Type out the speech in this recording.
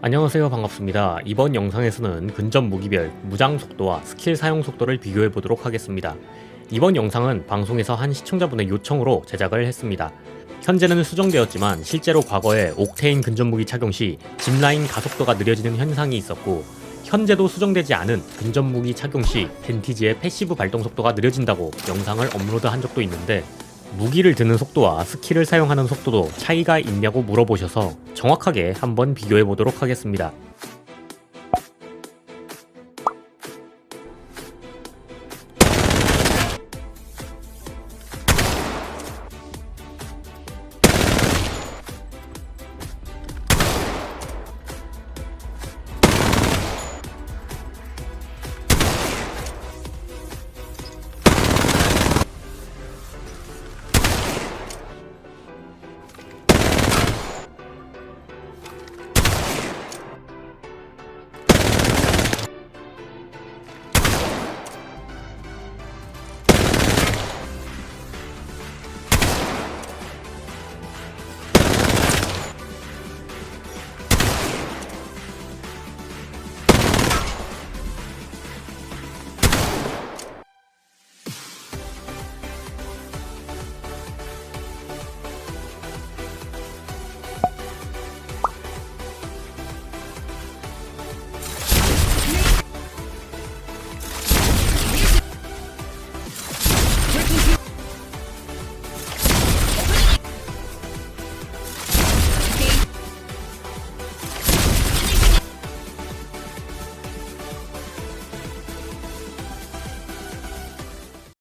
안녕하세요 반갑습니다. 이번 영상에서는 근접 무기별 무장 속도와 스킬 사용 속도를 비교해 보도록 하겠습니다. 이번 영상은 방송에서 한 시청자분의 요청으로 제작을 했습니다. 현재는 수정되었지만 실제로 과거에 옥테인 근접 무기 착용 시 짚라인 가속도가 느려지는 현상이 있었고 현재도 수정되지 않은 근접 무기 착용 시 벤티지의 패시브 발동 속도가 느려진다고 영상을 업로드한 적도 있는데 무기를 드는 속도와 스킬을 사용하는 속도도 차이가 있냐고 물어보셔서 정확하게 한번 비교해 보도록 하겠습니다.